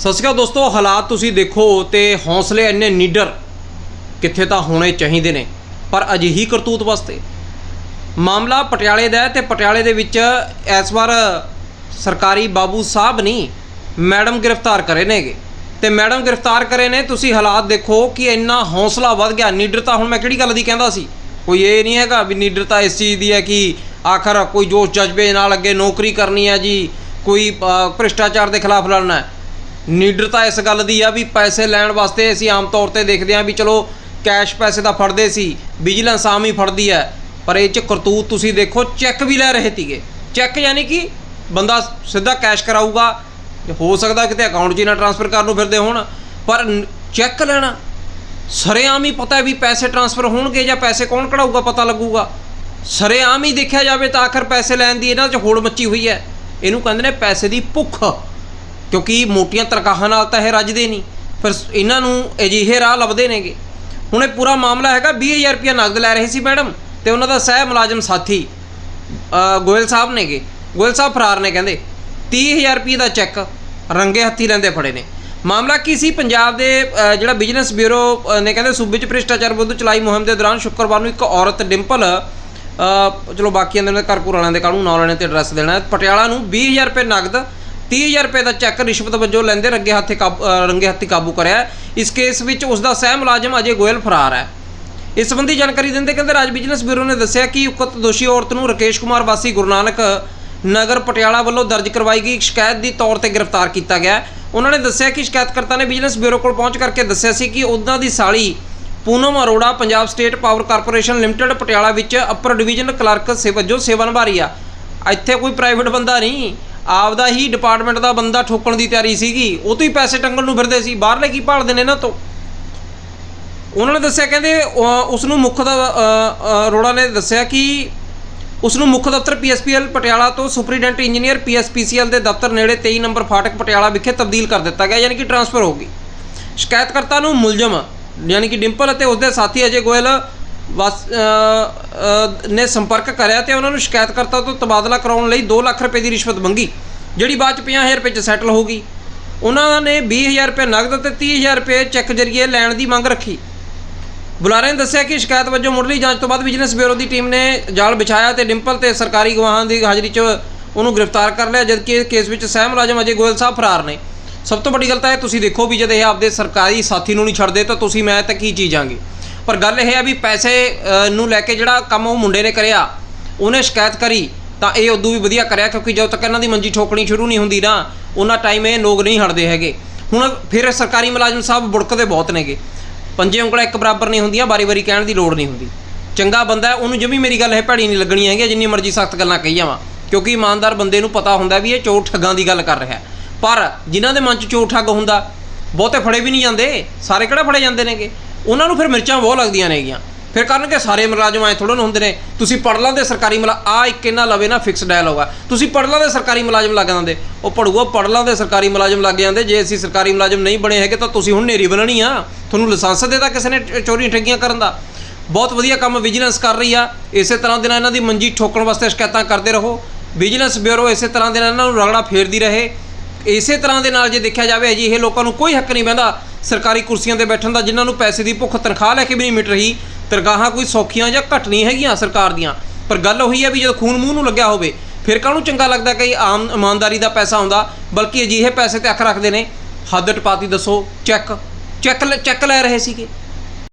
ਸਤਿ ਸ਼੍ਰੀ ਅਕਾਲ ਦੋਸਤੋ, ਹਾਲਾਤ ਤੁਸੀਂ ਦੇਖੋ ਤੇ ਹੌਸਲੇ ਇੰਨੇ ਨੀਡਰ ਕਿੱਥੇ ਤਾਂ ਹੋਣੇ ਚਾਹੀਦੇ ਨੇ, ਪਰ ਅਜਿਹੀ ਕਰਤੂਤ ਵਾਸਤੇ ਮਾਮਲਾ ਪਟਿਆਲੇ ਦਾ ਹੈ ਤੇ ਪਟਿਆਲੇ ਦੇ ਵਿੱਚ ਇਸ ਵਾਰ ਸਰਕਾਰੀ ਬਾਬੂ ਸਾਹਿਬ ਨਹੀਂ ਮੈਡਮ ਗ੍ਰਿਫਤਾਰ ਕਰੇ ਨੇਗੇ। ਤੇ ਮੈਡਮ ਗ੍ਰਿਫਤਾਰ ਕਰੇ ਨੇ, ਤੁਸੀਂ ਹਾਲਾਤ ਦੇਖੋ ਕਿ ਇੰਨਾ ਹੌਸਲਾ ਵੱਧ ਗਿਆ, ਨੀਡਰਤਾ ਹੁਣ ਮੈਂ ਕਿਹੜੀ ਗੱਲ ਦੀ ਕਹਿੰਦਾ ਸੀ? ਕੋਈ ਇਹ ਨਹੀਂ ਹੈਗਾ ਵੀ ਨੀਡਰਤਾ ਇਸ ਚੀਜ਼ ਦੀ ਹੈ ਕਿ ਆਖਰ ਕੋਈ ਜੋਸ਼ ਜਜ਼ਬੇ ਨਾਲ ਅੱਗੇ ਨੌਕਰੀ ਕਰਨੀ ਹੈ ਜੀ, ਕੋਈ ਭ੍ਰਿਸ਼ਟਾਚਾਰ ਦੇ ਖਿਲਾਫ ਲੜਨਾ ਹੈ। ਨੀਡਰਤਾ ਇਸ ਗੱਲ ਦੀ ਆ ਵੀ ਪੈਸੇ ਲੈਣ ਵਾਸਤੇ ਅਸੀਂ ਆਮ ਤੌਰ ਤੇ ਦੇਖਦੇ ਹਾਂ ਵੀ ਚਲੋ ਕੈਸ਼ ਪੈਸੇ ਦਾ ਫੜਦੇ ਸੀ, ਵਿਜੀਲੈਂਸ ਆਮ ਹੀ ਫੜਦੀ ਹੈ, ਪਰ ਇਹ ਚ ਕਰਤੂਤ ਤੁਸੀਂ ਦੇਖੋ, ਚੈੱਕ ਵੀ ਲੈ ਰਹੇ ਤੀਗੇ ਚੈੱਕ ਯਾਨੀ ਕਿ ਬੰਦਾ ਸਿੱਧਾ ਕੈਸ਼ ਕਰਾਊਗਾ, ਹੋ ਸਕਦਾ ਕਿਤੇ ਅਕਾਊਂਟ 'ਚ ਹੀ ਨਾ ਟ੍ਰਾਂਸਫਰ ਕਰਨ ਨੂੰ ਫਿਰਦੇ ਹੋਣ, ਪਰ ਚੈੱਕ ਲੈਣਾ, ਸਰੇਆਮ ਹੀ ਪਤਾ ਵੀ ਪੈਸੇ ਟ੍ਰਾਂਸਫਰ ਹੋਣਗੇ ਜਾਂ ਪੈਸੇ ਕੌਣ ਕਢਾਊਗਾ ਪਤਾ ਲੱਗੂਗਾ। ਸਰੇਆਮ ਹੀ ਦੇਖਿਆ ਜਾਵੇ ਤਾਂ ਆਖਰ ਪੈਸੇ ਲੈਣ ਦੀ ਇਹਨਾਂ 'ਚ ਹੋੜ ਮੱਚੀ ਹੋਈ ਹੈ। ਇਹਨੂੰ ਕਹਿੰਦੇ ਨੇ ਪੈਸੇ ਦੀ ਭੁੱਖ। ਕਿਉਂਕਿ ਮੋਟੀਆਂ ਤਨਖਾਹਾਂ ਨਾਲ ਤਾਂ ਇਹ ਰੱਜਦੇ ਨਹੀਂ। ਫਿਰ ਇਹਨਾਂ ਨੂੰ ਅਜਿਹੇ ਰਾਹ ਲੱਭਦੇ ਨੇਗੇ। ਹੁਣ ਇਹ ਪੂਰਾ ਮਾਮਲਾ ਹੈਗਾ 20000 ਰੁਪਇਆ ਨਗਦ ਲੈ ਰਹੇ ਸੀ ਮੈਡਮ ਤੇ ਉਹਨਾਂ ਦਾ ਸਹਿ ਮੁਲਾਜ਼ਮ ਸਾਥੀ ਗੋਇਲ ਸਾਹਿਬ ਨੇਗੇ। ਗੋਇਲ ਸਾਹਿਬ ਫਰਾਰ ਨੇ ਕਹਿੰਦੇ 30000 ਰੁਪਏ ਦਾ ਚੈੱਕ ਰੰਗੇ ਹੱਥੀ ਲੈਂਦੇ ਫੜੇ ਨੇ। ਮਾਮਲਾ ਕੀ ਸੀ? ਪੰਜਾਬ ਦੇ ਜਿਹੜਾ ਬਿਜ਼ਨਸ ਬਿਊਰੋ ਨੇ ਕਹਿੰਦੇ ਸੂਬੇ 'ਚ ਭ੍ਰਿਸ਼ਟਾਚਾਰ ਵਿਰੁੱਧ ਚਲਾਈ ਮੁਹਿੰਮ ਦੇ ਦੌਰਾਨ ਸ਼ੁੱਕਰਵਾਰ ਨੂੰ ਇੱਕ ਔਰਤ ਡਿੰਪਲ ਚਲੋ ਬਾਕੀਆਂ ਦੇ ਘਰ ਘਰ ਵਾਲਿਆਂ ਦੇ ਕਾਹਨੂੰ ਨਾਂ ਲੈਣੇ ਤੇ ਐਡਰੈਸ ਦੇਣਾ ਪਟਿਆਲਾ ਨੂੰ 20000 ਰੁਪਏ ਨਗਦ 30000 ਰੁਪਏ ਦਾ ਚੈੱਕ ਰਿਸ਼ਵਤ ਵਜੋਂ ਲੈਂਦੇ ਰੰਗੇ ਹੱਥੀ ਕਾਬੂ ਰੰਗੇ ਹੱਥੀ ਕਾਬੂ ਕਰਿਆ ਇਸ ਕੇਸ ਵਿੱਚ ਉਸ ਦਾ ਸਹਿ ਮੁਲਾਜ਼ਮ ਅਜੇ ਗੋਇਲ ਫਰਾਰ ਹੈ। ਇਸ ਸੰਬੰਧੀ ਜਾਣਕਾਰੀ ਦਿੰਦੇ ਕਹਿੰਦੇ ਰਾਜ ਬਿਜ਼ਨਸ ਬਿਊਰੋ ਨੇ ਦੱਸਿਆ ਕਿ ਉਕਤ ਦੋਸ਼ੀ ਔਰਤ ਨੂੰ ਰਕੇਸ਼ ਕੁਮਾਰ ਵਾਸੀ ਗੁਰੂ ਨਾਨਕ ਨਗਰ ਪਟਿਆਲਾ ਵੱਲੋਂ ਦਰਜ ਕਰਵਾਈ ਗਈ ਸ਼ਿਕਾਇਤ ਦੀ ਤੌਰ ਤੇ ਗ੍ਰਿਫਤਾਰ ਕੀਤਾ ਗਿਆ ਉਹਨਾਂ ਨੇ ਦੱਸਿਆ ਕਿ ਸ਼ਿਕਾਇਤਕਰਤਾ ਨੇ ਬਿਜ਼ਨਸ ਬਿਊਰੋ ਕੋਲ ਪਹੁੰਚ ਕਰਕੇ ਦੱਸਿਆ ਸੀ ਕਿ ਉਹਨਾਂ ਦੀ ਸਾਲੀ Poonam Arora Punjab state power corporation limited Patiala ਵਿੱਚ ਅਪਰ ਡਿਵੀਜ਼ਨ ਕਲਰਕ ਸੇ ਵਜੋਂ ਸੇਵਾ ਨਿਭਾ ਰਹੀ ਆ। ਇੱਥੇ ਕੋਈ ਪ੍ਰਾਈਵੇਟ ਬੰਦਾ ਨਹੀਂ। ਆਪਦਾ ਹੀ ਡਿਪਾਰਟਮੈਂਟ ਦਾ ਬੰਦਾ ਠੋਕਣ ਦੀ ਤਿਆਰੀ ਸੀਗੀ ਉਹ ਤੋਂ ਹੀ ਪੈਸੇ ਟੰਗਣ ਨੂੰ ਫਿਰਦੇ ਸੀ ਬਾਹਰਲੇ ਕੀ ਭਾਲਦੇ ਨੇ ਇਹਨਾਂ ਤੋਂ? ਉਹਨਾਂ ਨੇ ਦੱਸਿਆ ਕਹਿੰਦੇ ਉਸ ਨੂੰ ਮੁੱਖ ਦਾ ਅ, ਅਰੋੜਾ ਨੇ ਦੱਸਿਆ ਕਿ ਉਸ ਨੂੰ ਮੁੱਖ ਦਫ਼ਤਰ ਪੀਐਸਪੀਐਲ ਪਟਿਆਲਾ ਤੋਂ ਸੁਪਰੀਡੈਂਟ ਇੰਜੀਨੀਅਰ ਪੀਐਸਪੀਸੀਐਲ ਦੇ ਦਫ਼ਤਰ ਨੇੜੇ 23 ਨੰਬਰ ਫਾਟਕ ਪਟਿਆਲਾ ਵਿਖੇ ਤਬਦੀਲ ਕਰ ਦਿੱਤਾ ਗਿਆ ਯਾਨੀ ਕਿ ਟਰਾਂਸਫਰ ਹੋ ਗਈ। ਸ਼ਿਕਾਇਤਕਰਤਾ ਨੂੰ ਮੁਲਜ਼ਮ ਯਾਨੀ ਕਿ ਡਿੰਪਲ ਅਤੇ ਉਸਦੇ ਸਾਥੀ ਅਜੇ ਗੋਇਲ ਵਸ ਨੇ ਸੰਪਰਕ ਕਰਿਆ ਤੇ ਉਹਨਾਂ ਨੂੰ ਸ਼ਿਕਾਇਤਕਰਤਾ ਤੋਂ ਤਬਾਦਲਾ ਕਰਾਉਣ ਲਈ 2 ਲੱਖ ਰੁਪਏ ਦੀ ਰਿਸ਼ਵਤ ਮੰਗੀ। ਜਿਹੜੀ ਬਾਅਦ ਚ 50000 ਰੁਪਏ ਚ ਸੈਟਲ ਹੋ ਗਈ ਉਹਨਾਂ ਨੇ 20000 ਰੁਪਏ ਨਗਦ ਤੇ 30000 ਰੁਪਏ ਚੈੱਕ ਜਰੀਏ ਲੈਣ ਦੀ ਮੰਗ ਰੱਖੀ। ਬੁਲਾਰੇ ਨੇ ਦੱਸਿਆ ਕਿ ਸ਼ਿਕਾਇਤ ਵਜੋਂ ਮੁੱਢਲੀ ਜਾਂਚ ਤੋਂ ਬਾਅਦ ਵਿਜੀਲੈਂਸ ਬਿਊਰੋ ਦੀ ਟੀਮ ਨੇ ਜਾਲ ਵਿਛਾਇਆ ਤੇ ਡਿੰਪਲ ਤੇ ਸਰਕਾਰੀ ਗਵਾਹਾਂ ਦੀ ਹਾਜ਼ਰੀ 'ਚ ਉਹਨੂੰ ਗ੍ਰਿਫਤਾਰ ਕਰ ਲਿਆ, ਜਦਕਿ ਕੇਸ ਵਿੱਚ ਸਹਿ ਮੁਲਾਜ਼ਮ ਅਜੇ ਗੋਇਲ ਸਾਹਿਬ ਫਰਾਰ ਨੇ। ਸਭ ਤੋਂ ਵੱਡੀ ਗੱਲ ਤਾਂ ਇਹ, ਤੁਸੀਂ ਦੇਖੋ ਵੀ ਜਦ ਇਹ ਆਪਦੇ ਸਰਕਾਰੀ ਸਾਥੀ ਨੂੰ ਨਹੀਂ ਛੱਡਦੇ, ਤਾਂ ਤੁਸੀਂ, ਮੈਂ ਤਾਂ ਕੀ ਚੀਜ਼ਾਂਗੇ ਪਰ ਗੱਲ ਇਹ ਹੈ ਵੀ ਪੈਸੇ ਨੂੰ ਲੈ ਕੇ ਜਿਹੜਾ ਕੰਮ ਉਹ ਮੁੰਡੇ ਨੇ ਕਰਿਆ, ਉਹਨੇ ਸ਼ਿਕਾਇਤ ਕਰੀ ਤਾਂ ਇਹ ਉਦੋਂ ਵੀ ਵਧੀਆ ਕਰਿਆ ਕਿਉਂਕਿ ਜਦੋਂ ਤੱਕ ਇਹਨਾਂ ਦੀ ਮੰਜੀ ਠੋਕਣੀ ਸ਼ੁਰੂ ਨਹੀਂ ਹੁੰਦੀ ਨਾ, ਉਹਨਾਂ ਟਾਈਮ ਇਹ ਲੋਕ ਨਹੀਂ ਹਟਦੇ ਹੈਗੇ। ਹੁਣ ਫਿਰ ਸਰਕਾਰੀ ਮੁਲਾਜ਼ਮ ਸਾਹਿਬ ਬੁੜਕਦੇ ਬਹੁਤ ਨੇਗੇ। ਪੰਜੇ ਉਂਗਲਾਂ ਇੱਕ ਬਰਾਬਰ ਨਹੀਂ ਹੁੰਦੀਆਂ ਬਾਰੀ-ਬਾਰੀ ਕਹਿਣ ਦੀ ਲੋੜ ਨਹੀਂ ਹੁੰਦੀ। ਚੰਗਾ ਬੰਦਾ ਉਹਨੂੰ ਜਮੀ ਮੇਰੀ ਗੱਲ ਇਹ ਭੈੜੀ ਨਹੀਂ ਲੱਗਣੀ ਹੈਗੀ, ਜਿੰਨੀ ਮਰਜ਼ੀ ਸਖਤ ਗੱਲਾਂ ਕਹੀ ਜਾਵਾਂ। ਕਿਉਂਕਿ ਇਮਾਨਦਾਰ ਬੰਦੇ ਨੂੰ ਪਤਾ ਹੁੰਦਾ ਵੀ ਇਹ ਚੋਰ ਠੱਗਾਂ ਦੀ ਗੱਲ ਕਰ ਰਿਹਾ ਪਰ ਜਿਨ੍ਹਾਂ ਦੇ ਮਨ 'ਚ ਚੋਰ ਠੱਗ ਹੁੰਦਾ, ਬਹੁਤੇ ਫੜੇ ਵੀ ਨਹੀਂ ਜਾਂਦੇ, ਸਾਰੇ ਕਿਹੜਾ ਫੜੇ ਜਾਂਦੇ ਨੇਗੇ? ਉਹਨਾਂ ਨੂੰ ਫਿਰ ਮਿਰਚਾਂ ਬਹੁਤ ਲੱਗਦੀਆਂ ਨੇਗੀਆਂ। ਫਿਰ ਕਰਨਗੇ ਸਾਰੇ ਮੁਲਾਜ਼ਮ ਐ ਥੋੜਾ ਨਾ ਹੁੰਦੇ ਨੇ। ਤੁਸੀਂ ਪੜਲਾਂ ਦੇ ਸਰਕਾਰੀ ਮੁਲਾ ਆ ਇੱਕ ਇਹਨਾਂ ਲਵੇ ਨਾ ਫਿਕਸ ਡਾਇਲੌਗ ਆ। ਤੁਸੀਂ ਪੜਲਾਂ ਦੇ ਸਰਕਾਰੀ ਮੁਲਾਜ਼ਮ ਲੱਗ ਜਾਂਦੇ। ਉਹ ਪੜੂਆ ਪੜਲਾਂ ਦੇ ਸਰਕਾਰੀ ਮੁਲਾਜ਼ਮ ਲੱਗ ਜਾਂਦੇ। ਜੇ ਅਸੀਂ ਸਰਕਾਰੀ ਮੁਲਾਜ਼ਮ ਨਹੀਂ ਬਣੇ ਹੈਗੇ ਤਾਂ ਤੁਸੀਂ ਹੁਣ ਨੇਰੀ ਬਣਨੀ ਆ। ਤੁਹਾਨੂੰ ਲਾਇਸੈਂਸ ਦੇਤਾ ਕਿਸੇ ਨੇ ਚੋਰੀ ਠੱਗੀਆਂ ਕਰਨ ਦਾ। ਬਹੁਤ ਵਧੀਆ ਕੰਮ ਵਿਜੀਲੈਂਸ ਕਰ ਰਹੀ ਆ। ਇਸੇ ਤਰ੍ਹਾਂ ਦੇ ਨਾਲ ਇਹਨਾਂ ਦੀ ਮੰਜੀ ਠੋਕਣ ਵਾਸਤੇ ਸ਼ਿਕਾਇਤਾਂ ਕਰਦੇ ਰਹੋ। ਵਿਜੀਲੈਂਸ ਬਿਊਰੋ ਇਸੇ ਤਰ੍ਹਾਂ ਦੇ ਨਾਲ ਇਹਨਾਂ ਨੂੰ ਰਗੜਾ ਫੇਰਦੀ ਰਹੇ। ਇਸੇ ਤਰ੍ਹਾਂ ਦੇ ਨਾਲ ਜੇ ਦੇਖਿਆ ਜਾਵੇ ਅਜਿਹੇ ਲੋਕਾਂ ਨੂੰ ਕੋਈ ਹੱਕ ਨਹੀਂ ਪੈਂਦਾ ਸਰਕਾਰੀ ਕੁਰਸੀਆਂ ਤੇ ਬੈਠਣ ਦਾ ਜਿਨ੍ਹਾਂ ਨੂੰ ਪੈਸੇ ਦੀ ਭੁੱਖ ਤਨਖਾਹ ਲੈ ਕੇ ਵੀ ਨਹੀਂ ਮਿਟ ਰਹੀ ਤਨਖਾਹਾਂ ਕੋਈ ਸੌਖੀਆਂ ਜਾਂ ਘੱਟ ਨਹੀਂ ਹੈਗੀਆਂ ਸਰਕਾਰ ਦੀਆਂ। ਪਰ ਗੱਲ ਉਹੀ ਹੈ ਵੀ ਜਦੋਂ ਖੂਨ ਮੂੰਹ ਨੂੰ ਲੱਗਿਆ ਹੋਵੇ, ਫਿਰ ਕਾਹਨੂੰ ਚੰਗਾ ਲੱਗਦਾ ਕਿ ਆਮ ਇਮਾਨਦਾਰੀ ਦਾ ਪੈਸਾ ਆਉਂਦਾ, ਬਲਕਿ ਅਜਿਹੇ ਪੈਸੇ ਤੇ ਅੱਖ ਰੱਖਦੇ ਨੇ? ਹੱਦ ਟਪਾਤੀ ਦੱਸੋ, ਚੈੱਕ। ਚੈੱਕ ਲੈ- ਚੈੱਕ ਲੈ ਰਹੇ ਸੀਗੇ।